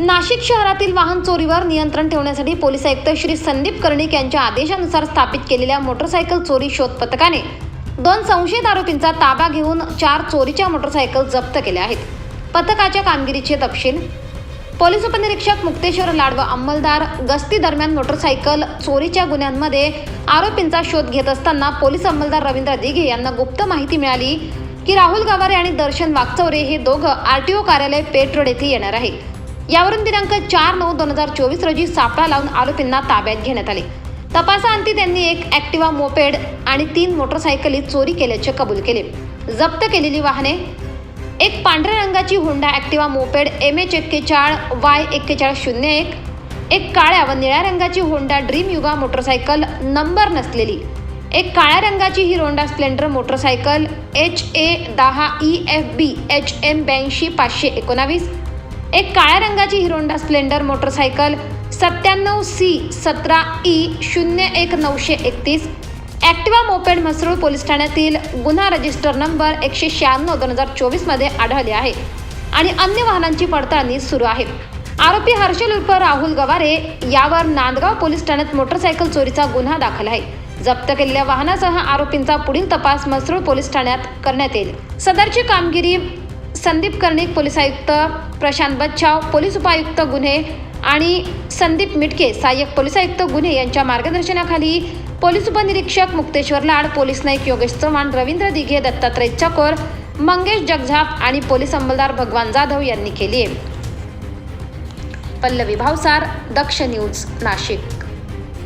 नाशिक शहरातील वाहन चोरीवर नियंत्रण ठेवण्यासाठी पोलीस आयुक्त श्री संदीप कर्णिक यांच्या आदेशानुसार स्थापित केलेल्या मोटरसायकल चोरी शोध पथकाने दोन संशयित आरोपींचा ताबा घेऊन चार चोरीच्या मोटरसायकल जप्त केल्या आहेत. पथकाच्या कामगिरीचे तपशील पोलीस उपनिरीक्षक मुक्तेश्वर लाडव अंमलदार गस्ती दरम्यान मोटरसायकल चोरीच्या गुन्ह्यांमध्ये आरोपींचा शोध घेत असताना पोलीस अंमलदार रवींद्र दिघे यांना गुप्त माहिती मिळाली की राहुल गवारे आणि दर्शन वागचौरे हे दोघं आर टी ओ कार्यालय पेठ रोड येथे येणार आहे यावरून दिनांक चार नऊ दोन हजार चोवीस रोजी सापळा लावून आरोपींना ताब्यात घेण्यात आले. तपासाअंती त्यांनी एक ॲक्टिवा मोपेड आणि तीन मोटरसायकली चोरी केल्याचे कबूल केले. जप्त केलेली वाहने एक पांढऱ्या रंगाची Honda Activa moped M H एक्केचाळ Y एक्केचाळीस शून्य एक एक काळ्या व निळ्या रंगाची Honda Dream Yuga motorcycle number नसलेली एक काळ्या रंगाची ही Honda Splendor motorcycle H A दहा E F B H M ब्याऐंशी पाचशे एकोणावीस एक काळ्या रंगाची हिरोंडा स्प्लेंडर मोटरसायकल सत्त्याण्णव सी सतरा ई शून्य एक नऊशे एकतीस. ॲक्टिवा मोपेड म्हसरूळ पोलीस ठाण्यातील गुन्हा रजिस्टर नंबर एकशे शहाण्णव दोन हजार चोवीसमध्ये आढळले आहे आणि अन्य वाहनांची पडताळणी सुरू आहे. आरोपी हर्षल उर्फ राहुल गवारे यावर नांदगाव पोलीस ठाण्यात मोटरसायकल चोरीचा गुन्हा दाखल आहे. जप्त केलेल्या वाहनासह आरोपींचा पुढील तपास म्हसरूळ पोलीस ठाण्यात करण्यात येईल. सदरची कामगिरी संदीप कर्णिक पोलीस आयुक्त प्रशांत बच्छाव पोलीस उपायुक्त गुन्हे आणि संदीप मिटके सहाय्यक पोलीस आयुक्त गुन्हे यांच्या मार्गदर्शनाखाली पोलीस उपनिरीक्षक मुक्तेश्वर लाड पोलीस नाईक योगेश चव्हाण रवींद्र दिघे दत्तात्रय चकोर मंगेश जगझाप आणि पोलीस अंमलदार भगवान जाधव यांनी केली आहे. पल्लवी भावसार दक्ष न्यूज नाशिक.